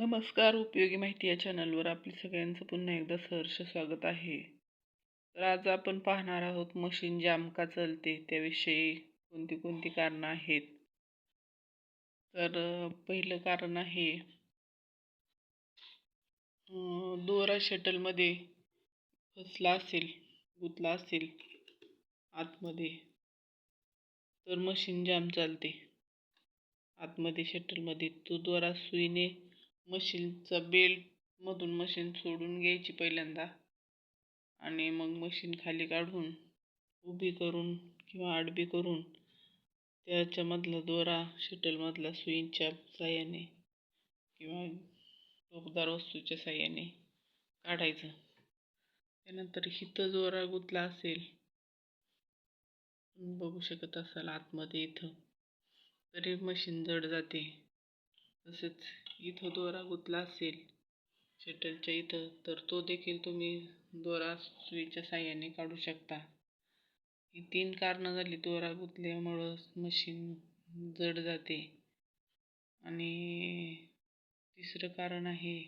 नमस्कार उपयोगी माहिती या चॅनलवर आपले सगळ्यांचं पुन्हा एकदा सहर्ष स्वागत आहे. तर आज आपण पाहणार आहोत मशीन जाम का चालते त्याविषयी कोणती कोणती कारणं आहेत. तर पहिलं कारण आहे दोरा शटलमध्ये फसला असेल गुतला असेल आतमध्ये तर मशीन जाम चालते. आतमध्ये शटलमध्ये तो दोरा सुईने मशीनचा बेल्टमधून मशीन सोडून घ्यायची पहिल्यांदा. आणि मग मशीन खाली काढून उभी करून किंवा आडवी करून त्याच्यामधला दोरा शटलमधला सुईंच्या साह्याने किंवा टोकदार वस्तूच्या साह्याने काढायचं. त्यानंतर हिथं दोरा गुतला असेल बघू शकत असाल आतमध्ये इथं. तरी मशीन जड जाते. तसेच इथं दोरा गुतला असेल शटलच्या इथं तर तो देखील तुम्ही दोरा सुईच्या साह्याने काढू शकता. ही तीन कारणं झाली दोरा गुतल्यामुळं मशीन जड जाते. आणि तिसरं कारण आहे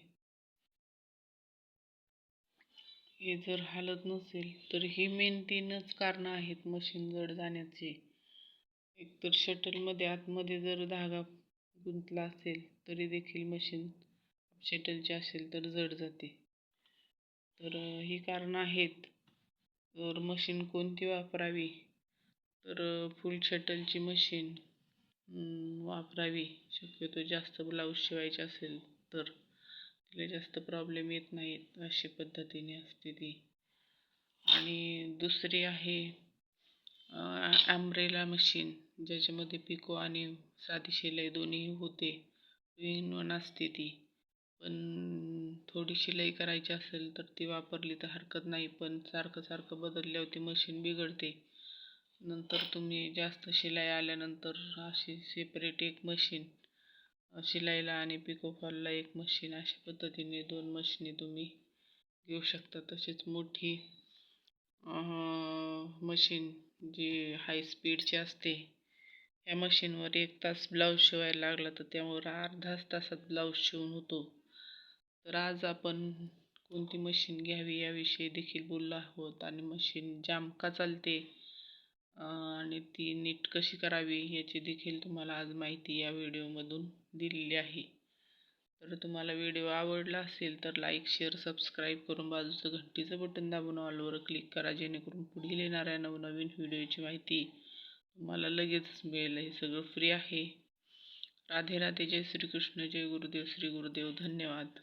हे जर हालत नसेल तर ही मेन तीनच कारणं आहेत मशीन जड जाण्याची. एकतर शटलमध्ये आतमध्ये जर धागा गुंतला असेल तरी देखील मशीन शटलची असेल तर जड जाते. तर ही कारणं आहेत. तर मशीन कोणती वापरावी तर फुल शटलची मशीन वापरावी. शक्यतो जास्त ब्लाऊज शिवायचे असेल तर. तिला जास्त प्रॉब्लेम येत नाहीत अशी पद्धतीने असते ती. आणि दुसरी आहे ॲम्ब्रेला मशीन ज्याच्यामध्ये पिको आणि साधी शिलाई दोन्ही होते. इन नसते ती. पण थोडी शिलाई करायची असेल तर ती वापरली तर हरकत नाही पण सारखं सारखं बदलल्यावर ती मशीन बिघडते. नंतर तुम्ही जास्त शिलाई आल्यानंतर अशी सेपरेट एक मशीन शिलाईला आणि पिको फॉलला एक मशीन अशा पद्धतीने दोन मशीनी तुम्ही घेऊ शकता. तसेच मोठी मशीन जी हाय स्पीडची असते या मशीनवर एक तास ब्लाऊज शिवायला लागला तर त्यामुळं अर्धाच तासात ब्लाऊज शिवून होतो. तर आज आपण कोणती मशीन घ्यावी याविषयी देखील बोललो आहोत आणि मशीन जाम का चालते आणि ती नीट कशी करावी याची देखील तुम्हाला आज माहिती या व्हिडिओमधून दिलेली आहे. जर तुम्हाला व्हिडिओ आवडला असेल तर लाईक शेअर सबस्क्राईब करून बाजूचं घंटीचं बटन दाबून ऑलवर क्लिक करा जेणेकरून पुढील येणाऱ्या नवनवीन व्हिडिओची माहिती तुम्हाला लगेचच मिळेल. हे सगळं फ्री आहे. राधे राधे जय श्रीकृष्ण जय गुरुदेव श्री गुरुदेव धन्यवाद.